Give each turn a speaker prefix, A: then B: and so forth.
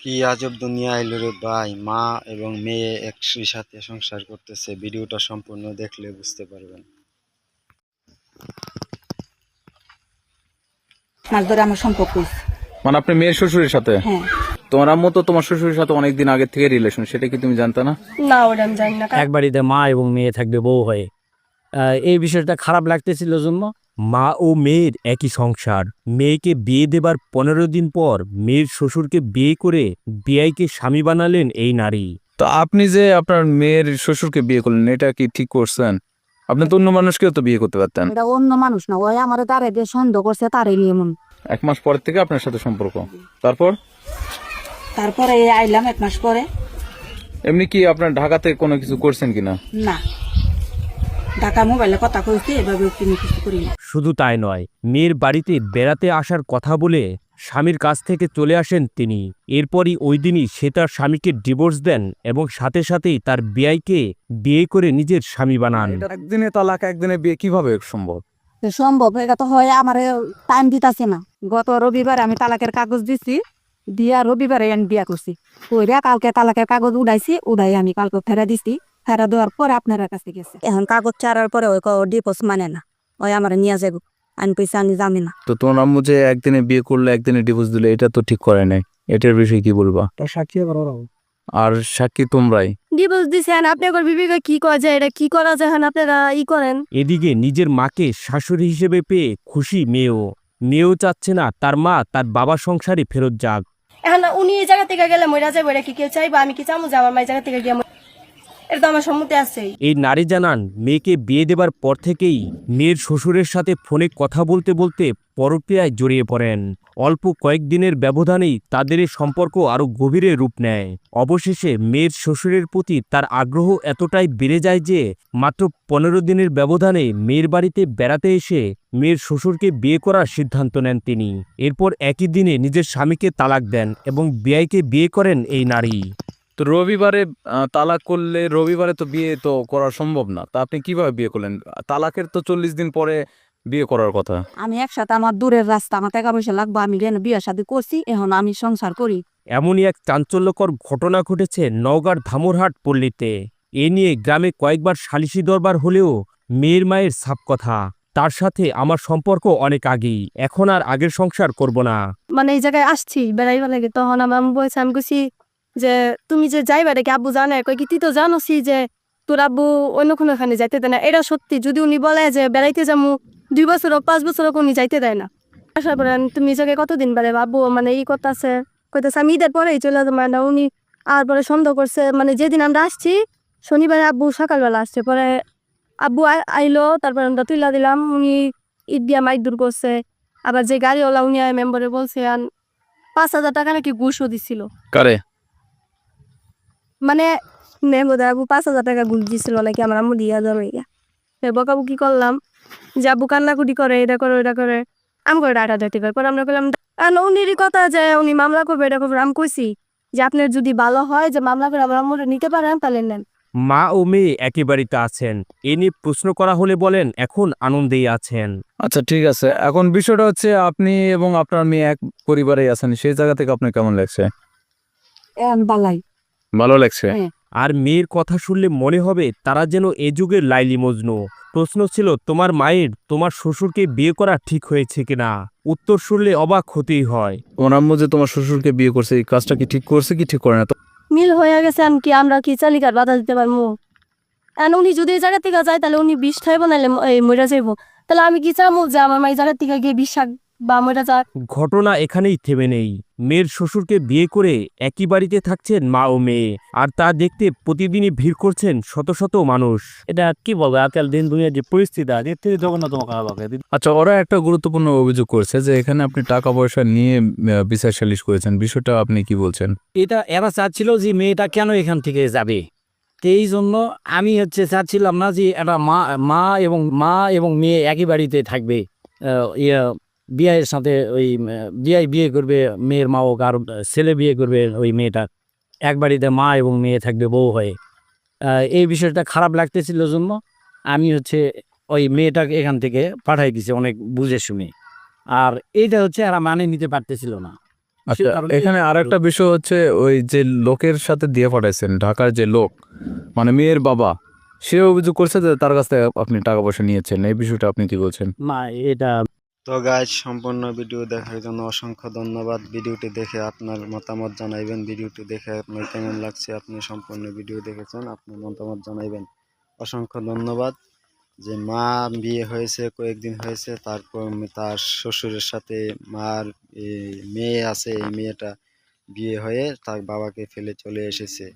A: কি আজব দুনিয়া এলো রে ভাই। মা এবং মেয়ে একই সাথে সংসার করতেছে। ভিডিওটা সম্পূর্ণ দেখলে বুঝতে পারবেন।
B: মাস ধরে আমার সম্পর্ক হইছে।
C: মানে আপনি মেয়ের শ্বশুরের সাথে?
B: হ্যাঁ।
C: তোমার আম্মু তো তোমার শ্বশুরের সাথে অনেকদিন আগে থেকে রিলেশন সেটা কি তুমি জানতে না?
D: না ওটা আমি জানি না।
E: এক বাড়িতে মা এবং মেয়ে থাকবে বউ হয়ে। আহ, এই বিষয়টা খারাপ লাগতেছিল জন্য মা ও মেয়ের একই সংসার। মেয়েকে বিয়ে দেবার পনেরো দিন পর মেয়ের শ্বশুরকে বিয়ে করে বিয়াইকে স্বামী বানালেন এই নারী।
C: তো আপনি যে আপনার মেয়ের শ্বশুরকে বিয়ে করলেন এটা কি ঠিক করছেন? আপনি তো অন্য মানুষকেও তো বিয়ে করতে পারতেন।
B: এটা অন্য মানুষ না ওই আমার তারে দিয়ে সন্দেহ করছে তারে নিয়ে মন।
C: এক মাস পর থেকে আপনার সাথে সম্পর্ক। তারপর?
B: তারপরে আইলাম এক মাস পরে।
C: এমনি কি আপনার ঢাকাতে কোনো কিছু করছেন কিনা?
B: না। ঢাকা মোবাইলে কথা কইছি এভাবে কোনো কিছু করি না।
E: শুধু তাই নয় মেয়ের বাড়িতে বেড়াতে আসার কথা বলে স্বামীর কাছ থেকে চলে আসেন তিনি। এরপরই ওই দিনই সে তার স্বামীকে ডিভোর্স দেন এবং সাথে সাথেই তার বিয়াইকে বিয়ে করে নিজের স্বামী বানান।
C: একদিনে তালাক একদিনে বিয়ে কীভাবে সম্ভব?
B: সম্ভব এটা তো হয় আমার টাইম দিতাছে না। গত রবিবারে আমি তালাকের কাগজ দিছি দিয়া রবিবারে আমি বিয়া করছি। কইরা কালকে তালাকের কাগজ উড়াইছি উড়াই আমি কালকে ফেরা দিছি। ফেরা দেওয়ার পরে আপনার কাছে গেছে। এখন কাগজ ছাড়ার পরে ওই ডিপোজ মানে না। ওই আমার নিয়ে যাব আমি পয়সা আমি জানি না।
C: তো তোমার আম্মু যে একদিনে বিয়ে করলে একদিনে ডিভোর্স দিলে এটা তো ঠিক করে নাই। এটার বিষয়ে কি বলবা? সাক্ষী আর সাক্ষী তোমরাই?
D: ডিভোর্স দিছেন আপনি একবার বিবেকে কি করা যায়? এটা কি করা যায় এখন আপনারা ই করেন?
E: এদিকে নিজের মাকে শাশুড়ি হিসেবে পেয়ে খুশি মেয়েও। মেয়েও চাচ্ছে না তার মা তার বাবা সংসারে ফেরত যাক।
D: এখন উনি এই জায়গা থেকে গেলে মরে যাব এটা কি কেউ চাইব? আমি কি চামু যে আমার মায়ের জায়গা থেকে গিয়ে এটা তো আমার সম্মতি আছেই।
E: এই নারী জানান, মেয়েকে বিয়ে দেবার পর থেকেই মেয়ের শ্বশুরের সাথে ফোনে কথা বলতে বলতে পরক্রিয়ায় জড়িয়ে পড়েন। অল্প কয়েকদিনের ব্যবধানেই তাদের সম্পর্ক আরও গভীরে রূপ নেয়। অবশেষে মেয়ের শ্বশুরের প্রতি তার আগ্রহ এতটাই বেড়ে যায় যে মাত্র পনেরো দিনের ব্যবধানে মেয়ের বাড়িতে বেড়াতে এসে মেয়ের শ্বশুরকে বিয়ে করার সিদ্ধান্ত নেন তিনি। এরপর একই দিনে নিজের স্বামীকে তালাক দেন এবং বিয়াইকে বিয়ে করেন এই নারী।
C: তো রবিবারে তালাক করলে রবিবারে তো বিয়ে তো করা সম্ভব না। তা আপনি কীভাবে বিয়ে করলেন? তালাকের তো চল্লিশ দিন পরে বিয়ে করার কথা।
B: আমি একসাথে আমার দূরের রাস্তা আমার টাকা পয়সা লাগবে আমি রেন বিয়ের সাথে করছি এখন আমি সংসার করি।
E: এমনই এক চাঞ্চল্যকর ঘটনা ঘটেছে নওগাঁর ধামরহাট পল্লীতে। এ নিয়ে গ্রামে কয়েকবার সালিশি দরবার হলেও মেয়ের মায়ের সাপ কথা। তার সাথে আমার সম্পর্ক অনেক আগেই এখন আর আগের সংসার করব না।
D: মানে এই জায়গায় আসছি বেড়াইবা লাগে তখন আমার বলছে আমি যে তুমি যে যাইবা রে কি আব্বু জানে কই কি তুই তো জানোসি যে তোর আব্বু অন্য কোনো ওখানে যাইতে দেয় না। এটা সত্যি। যদি উনি বলে যে বেড়াইতে যাব দুই বছর হোক, পাঁচ বছর হোক উনি যাইতে দেয় না। আসার পরে তুমি জায়গায় কতদিন বেড়ে আব্বু মানে এই করতেছে কইতেছে, আমি ঈদের পরেই চলে যাব। মানে উনি আর পরে সন্দেহ করছে। মানে যেদিন আমরা আসছি, শনিবারে আব্বু সকালবেলা আসছে। পরে আব্বু আইলো, তারপরে আমরা তুইলা দিলাম। উনি ঈদ দিয়া মাইক দূর করছে। আবার যে গাড়িওয়ালা উনি মেম্বারে বলছে পাঁচ হাজার টাকা নাকি ঘুষও দিছিল।
C: কারে?
D: মানে আবু পাঁচ হাজার টাকা ঘুষ দিছিল নাকি আমার আম্মু দিয়া যাবে বকাবু কি করলাম যে আব্বু কান্নাকুটি করে এটা করে এটা করে। আমি করে ডাটা ডাটি করে পরে আমরা করলাম আর উনিরই কথা যে উনি মামলা করবে এটা করবে আমি কইছি যে আপনার যদি ভালো হয় যে মামলা করে আমার নিতে পারেন তাহলে নেন।
E: মা ও মেয়ে একই বাড়িতে আছেন। এ নিয়ে প্রশ্ন করা হলে বলেন এখন আনন্দেই আছেন।
C: আচ্ছা ঠিক আছে। এখন বিষয়টা হচ্ছে আপনি এবং আপনার মেয়ে এক পরিবারেই আছেন। সেই জায়গা থেকে আপনার কেমন লাগছে?
B: বালাই।
C: ভালো লাগছে।
B: হ্যাঁ।
E: আর মেয়ের কথা শুনলে মনে হবে তারা যেন এ যুগের লাইলি মজনু। প্রশ্ন ছিল তোমার মায়ের তোমার শ্বশুরকে বিয়ে করা ঠিক হয়েছে কিনা? উত্তর শুনলে অবাক হতেই হয়।
C: তোমার আম্মু যে তোমার শ্বশুরকে বিয়ে করছে এই কাজটা কি ঠিক করছে কি ঠিক করে না?
D: মিল হয়ে গেছে আমি কি আমরা কি চালিকার বাধা দিতে পারব? আর উনি যদি এই জায়গা থেকে যায় তাহলে উনি বিষ খাইব নাহলে মরে যাইব। তাহলে আমি কি চাবো যে আমার মা এই জায়গা থেকে গিয়ে বিষ
E: ঘটনা এখানেই থেমে নেই। মেয়ের শ্বশুরকে বিয়ে করে একই বাড়িতে থাকছেন মা ও মেয়ে। আর তা দেখতে প্রতিদিনই ভিড় করছেন শত শত মানুষ।
F: এটা কি বলব? আজকাল দিন দুনিয়ার যে পরিস্থিতি আছে এর থেকে জঘন্যতম খারাপ হবে।
C: আচ্ছা ওরা একটা গুরুত্বপূর্ণ অভিযোগ করছে যে এখানে আপনি টাকা পয়সা নিয়ে বিচার সালিশ করেছেন। বিষয়টা আপনি কি বলছেন?
F: এটা এরা চাচ্ছিল যে মেয়েটা কেন এখান থেকে যাবে? তো এই জন্য আমি হচ্ছে চাচ্ছিলাম না যে একটা মা মা এবং মা এবং মেয়ে একই বাড়িতে থাকবে। আহ, ইয়ে বিয়ের সাথে ওই বিয়ে বিয়ে করবে মেয়ের মা হোক আর ছেলে বিয়ে করবে ওই মেয়েটা। এক বাড়িতে মা এবং মেয়ে থাকবে বউ হয়ে। এই বিষয়টা খারাপ লাগতেছিল জন্য আমি হচ্ছে ওই মেয়েটাকে এখান থেকে পাঠাই দিছি অনেক বুঝে শুনে। আর এইটা হচ্ছে এরা মানে নিতে পারতেছিল না।
C: আচ্ছা
F: আর
C: এখানে আরেকটা বিষয় হচ্ছে ওই যে লোকের সাথে দিয়ে পাঠাইছেন ঢাকার যে লোক মানে মেয়ের বাবা সে অভিযোগ করছে যে তার কাছ থেকে আপনি টাকা পয়সা নিয়েছেন। এই বিষয়টা আপনি কি বলছেন?
F: না এটা
A: তো গাইজ সম্পূর্ণ ভিডিও দেখার জন্য অসংখ্য ধন্যবাদ। ভিডিওটি দেখে আপনার মতামত জানাইবেন। ভিডিওটি দেখে আপনার কেমন লাগছে আপনি সম্পূর্ণ ভিডিও দেখেছেন, আপনার মতামত জানাইবেন। অসংখ্য ধন্যবাদ। যে মা বিয়ে হয়েছে, কয়েকদিন হয়েছে, তারপর তার শ্বশুরের সাথে মার মেয়ে আছে, এই মেয়েটা বিয়ে হয়ে তার বাবাকে ফেলে চলে এসেছে।